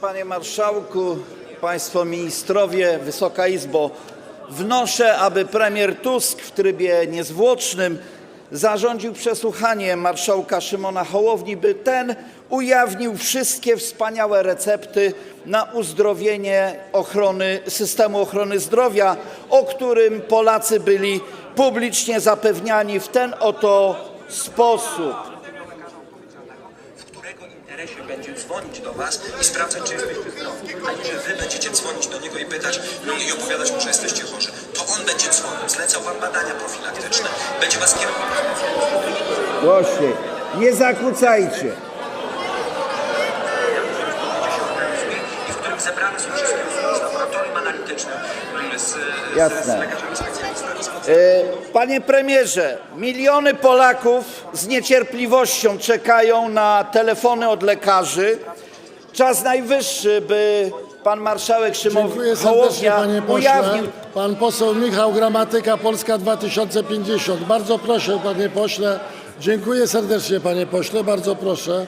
Panie Marszałku, Państwo Ministrowie, Wysoka Izbo, wnoszę, aby premier Tusk w trybie niezwłocznym zarządził przesłuchanie marszałka Szymona Hołowni, by ten ujawnił wszystkie wspaniałe recepty na uzdrowienie ochrony, systemu ochrony zdrowia, o którym Polacy byli publicznie zapewniani w ten oto sposób. W którego interesie będzie dzwonić do Was i sprawdzać, czy jesteście zdrowi. A nie, że Wy będziecie dzwonić do niego i pytać no i opowiadać mu, że jesteście chorzy. To on będzie dzwonił, zlecał Wam badania profilaktyczne, będzie Was kierował. Głośniej. Nie zakłócajcie. i w którym zebrane są wszystkie z laboratorium analitycznym, z, z, z lekarzami specjalistami. E, Panie premierze, miliony Polaków z niecierpliwością czekają na telefony od lekarzy. Czas najwyższy, by pan marszałek Szymon Dziękuję serdecznie Hołownia panie pośle. ujawnił Pan poseł Michał Gramatyka, Polska 2050. Bardzo proszę panie pośle. Dziękuję serdecznie panie pośle, bardzo proszę.